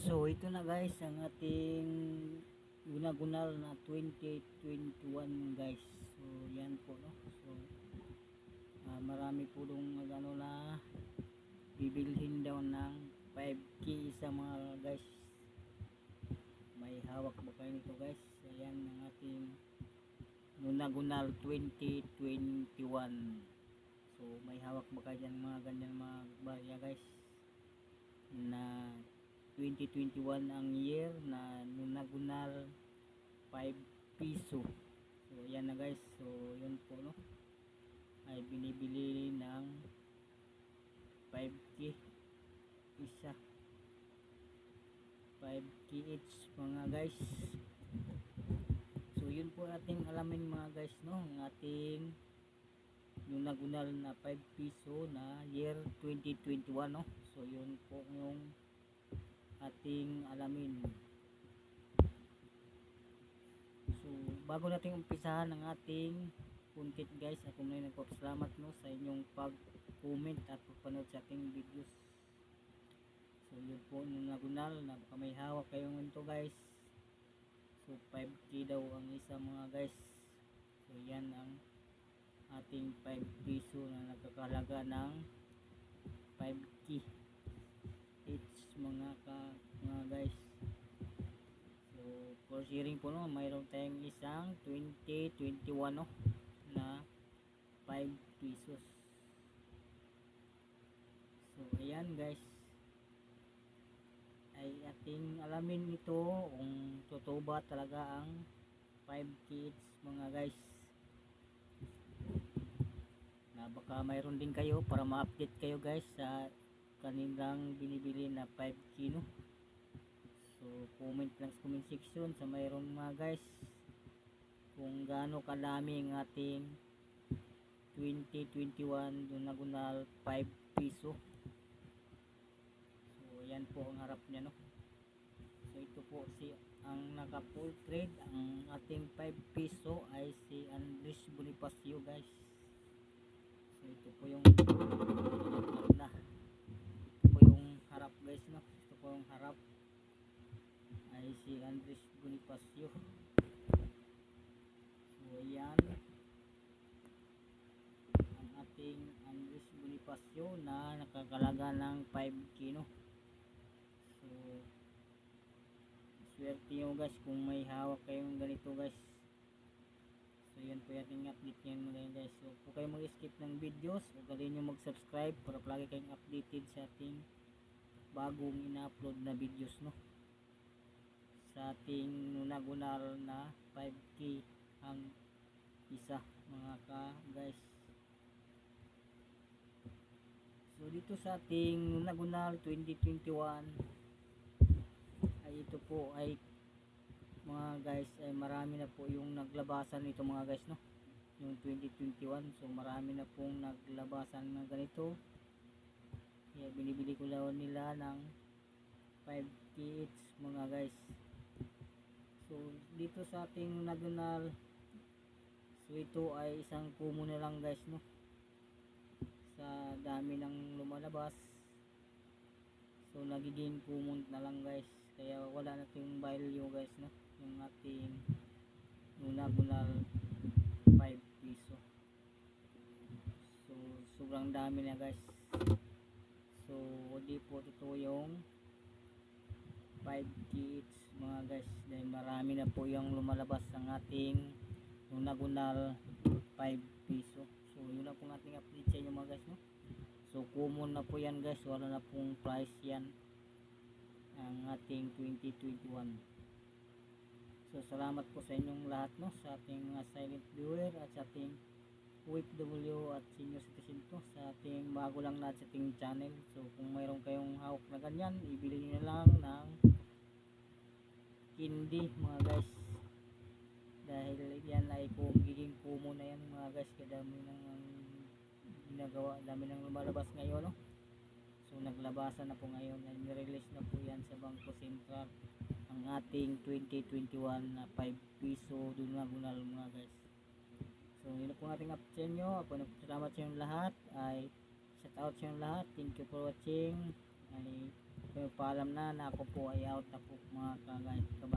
So ito na guys ang ating gunagunal na 2021 guys. So yan po no. So ah, marami po dong ano na bibilhin daw ng 5k sa mga guys. May hawak ba kayo nito guys? Ayan ang ating gunagunal 2021. So may hawak ba kayo mga ganyan mga barya guys? na 2021 ang year na nunagunal 5 piso. So yan na guys. So yun po no? Ay binibili ng 5k isa. 5k each mga guys. So yun po ating alamin mga guys no? Ang ating nunagunal na 5 piso na year 2021 no? So yun po yung ating alamin. So bago natin umpisahan ang ating content guys ako na nagpapasalamat no sa inyong pag comment at pagpanood sa ating videos. So yun po nunagunal na baka may hawak kayong ito guys. So 5k daw ang isa mga guys. So yan ang ating 5 piso na nagkakalaga ng 5k each mga ka mga guys. So for sharing po no mayroon tayong isang 2021 no na 5 pesos. So ayan guys. Ay ating alamin ito kung totoo ba talaga ang 5 kids mga guys. Na baka mayroon din kayo para ma-update kayo guys sa kanilang binibili na 5 kilo. So comment lang sa comment section sa mayroon mga guys kung gaano kadami ang ating 2021 dunagunal 5 piso. So yan po ang harap niya no? So ito po si ang naka full trade ang ating 5 piso ay si Andres Bonifacio guys. So ito po yung ano na. Ito po yung harap guys no. Ito po yung harap ay si Andres Bonifacio. So ayan ang ating Andres Bonifacio na nakakalaga ng 5 kilo. So swerte nyo guys kung may hawak kayong ganito guys. So yan po yung ating update ngayon mga guys. So kung kayo mag-skip ng videos, huwag galing nyo mag-subscribe para palagi kayong updated sa ating bagong ina-upload na videos no. Sa ating nunagunal na 5k ang isa mga ka guys. So dito sa ating nunagunal 2021 ay ito po ay mga guys ay marami na po yung naglabasan nito mga guys no? Yung 2021 so marami na pong naglabasan na ganito. Kaya binibili ko lang nila ng 5 kits mga guys so dito sa ating nagunal so ito ay isang kumo na lang guys no? Sa dami ng lumalabas. So nagiging kumon na lang guys. Kaya wala na yung value guys no? Yung ating nunagunal 5 piso. So sobrang dami na guys. So di po totoo yung 5 kits mga guys dahil marami na po yung lumalabas ang ating nunagunal 5 piso. So yun na pong ating update sa inyo mga guys no? So common na po yan guys. Wala na pong price yan ang ating 2021 So salamat po sa inyong lahat no? Sa ating mga silent viewer at sa ating OFW at senior citizen to sa ating bago lang lahat sa ating channel. So kung mayroon kayong hawak na ganyan, ibili niyo lang ng candy mga guys. Dahil yan ay kung giging kumo na yan mga guys kaya dami nang ginagawa, dami nang lumalabas ngayon no. So naglabasan na po ngayon, nirelease na po yan sa Bangko Sentral ang ating 2021 na 5 piso dunagunal mga guys. So yun na po ang ating update sa inyo. Ako nagpasalamat sa inyong lahat. Ay shout out sa inyong lahat. Thank you for watching. Ay pero paalam na na ako po ay out na po mga kagayat kabaryo.